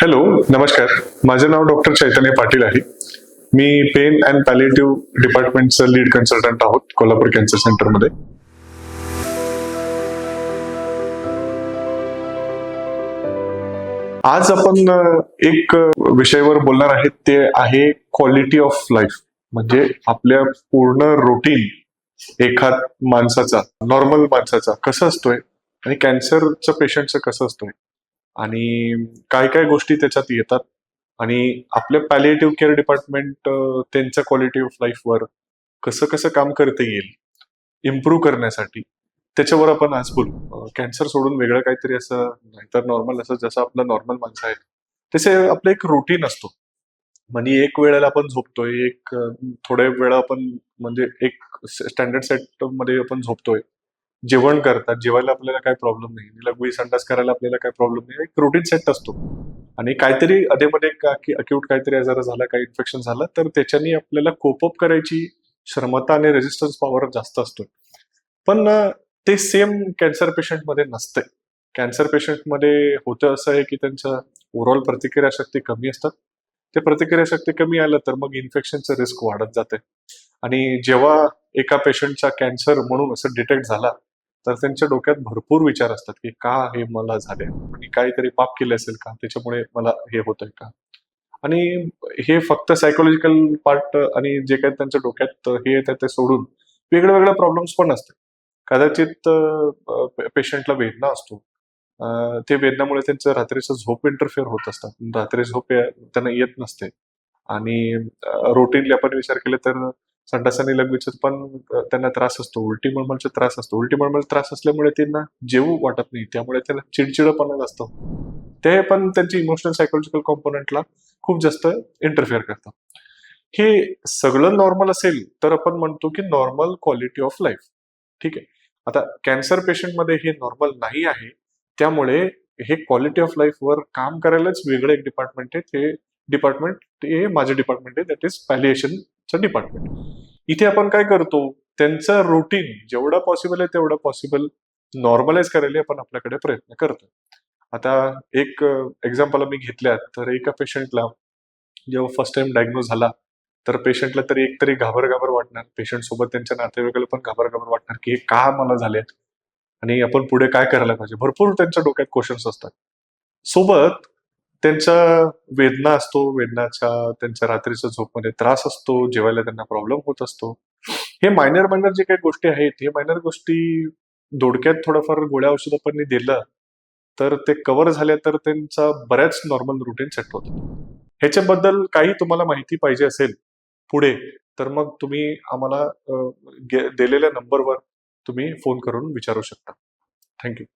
Hello नमस्कार. माझं नाव doctor Chaitanya Patil आहे. मी पेन अँड पॅलेटिव्ह डिपार्टमेंटचं लीड कन्सल्टंट आहोत कोल्हापूर कॅन्सर सेंटरमध्ये. आज आपण एक विषयावर बोलणार आहेत ते आहे क्वालिटी ऑफ लाईफ म्हणजे आपल्या पूर्ण रुटीन एखाद माणसाचा नॉर्मल माणसाचा कसं असतोय आणि कॅन्सरचं पेशंटचं कसं असतोय? आणि काय काय गोष्टी त्याच्यात येतात. आणि आपल्या पॅलिएटिव्ह केअर डिपार्टमेंट त्यांच्या क्वालिटी ऑफ लाईफवर कसं कसं काम करता येईल इम्प्रूव्ह करण्यासाठी त्याच्यावर आपण आज बोलू. कॅन्सर सोडून वेगळं काहीतरी असं नाहीतर नॉर्मल असं जसं आपलं नॉर्मल माणसं आहेत तसे आपलं एक रुटीन असतो. म्हणजे एक वेळेला आपण झोपतोय एक थोड्या वेळा आपण म्हणजे एक स्टँडर्ड सेटमध्ये आपण झोपतोय. जेवण करतात जेवायला आपल्याला काय प्रॉब्लेम नाही. लघवी संडास करायला आपल्याला काय प्रॉब्लेम नाही. एक रुटीन सेट असतो. आणि काहीतरी अधेमध्ये अक्यूट काहीतरी आजार झाला काही इन्फेक्शन झालं तर त्याच्यानी आपल्याला कोपअप करायची क्षमता आणि रेजिस्टन्स पॉवर जास्त असतो पण ते सेम कॅन्सर पेशंटमध्ये नसते कॅन्सर पेशंटमध्ये होतं असं आहे की त्यांच्या ओव्हरऑल प्रतिक्रियाशक्ती कमी असतात. ते प्रतिक्रियाशक्ती कमी आलं तर मग इन्फेक्शनचं रिस्क वाढत जाते आणि जेव्हा एका पेशंटचा कॅन्सर म्हणून असं डिटेक्ट झाला तर त्यांच्या डोक्यात भरपूर विचार असतात की का हे मला झाले आणि काहीतरी पाप केले असेल का? त्याच्यामुळे मला हे होतंय का? आणि हे फक्त सायकोलॉजिकल पार्ट आणि जे काही त्यांच्या डोक्यात हे येतात ते सोडून वेगळ्या वेगळ्या प्रॉब्लेम्स पण असतात. कदाचित पेशंटला वेदना असतो. ते वेदनामुळे त्यांचं रात्रीचं झोप इंटरफेअर होत असतात. रात्री झोप त्यांना येत नसते. आणि रोटीनली आपण विचार केले तर संडास आणि पण त्यांना त्रास असतो. उलटी मळमळचा त्रास असतो. उलटी मळमळ त्रास असल्यामुळे त्यांना जेवू वाटत नाही. त्यामुळे त्यांना चिडचिडपणा असतो ते पण त्यांची इमोशनल सायकोलॉजिकल कॉम्पोनंटला खूप जास्त इंटरफेअर करतात. हे सगळं नॉर्मल असेल तर आपण म्हणतो की नॉर्मल क्वालिटी ऑफ लाईफ ठीक आहे? आता कॅन्सर पेशंटमध्ये हे नॉर्मल नाही आहे. त्यामुळे हे क्वालिटी ऑफ लाईफवर काम करायलाच वेगळं एक डिपार्टमेंट आहे. ते डिपार्टमेंट हे माझे डिपार्टमेंट आहे. दॅट इज पॅलिएशनचं डिपार्टमेंट इथे आपण काय करतो त्यांचं रुटीन जेवढं पॉसिबल आहे तेवढं पॉसिबल नॉर्मलाइज करायला आपण आपल्याकडे प्रयत्न करतो आता एक एक्झाम्पल मी घेतल्यात तर एका पेशंटला जेव्हा फर्स्ट टाइम डायग्नोज झाला तर पेशंटला तरी एक तरी घाबर घाबर वाटणार. पेशंट सोबत त्यांच्या नातेवाईकाला पण घाबर घाबर वाटणार की हे का मला झाले आणि आपण पुढे काय करायला पाहिजे? भरपूर त्यांच्या डोक्यात क्वेश्चन्स असतात. सोबत त्यांच्या वेदना असतो वेदनाच्या त्यांच्या रात्रीचा झोपमध्ये त्रास असतो जेवायला त्यांना प्रॉब्लेम होत असतो. हे मायनर मायनर जे काही गोष्टी आहेत हे मायनर गोष्टी दोडक्यात थोडंफार गोळ्या औषध दिलं तर ते कव्हर झाल्या तर त्यांचा बऱ्याच नॉर्मल रुटीन सेट होतो ह्याच्याबद्दल काही तुम्हाला माहिती पाहिजे असेल पुढे तर मग तुम्ही आम्हाला गे- दिलेल्या नंबरवर तुम्ही फोन करून विचारू शकता. थँक्यू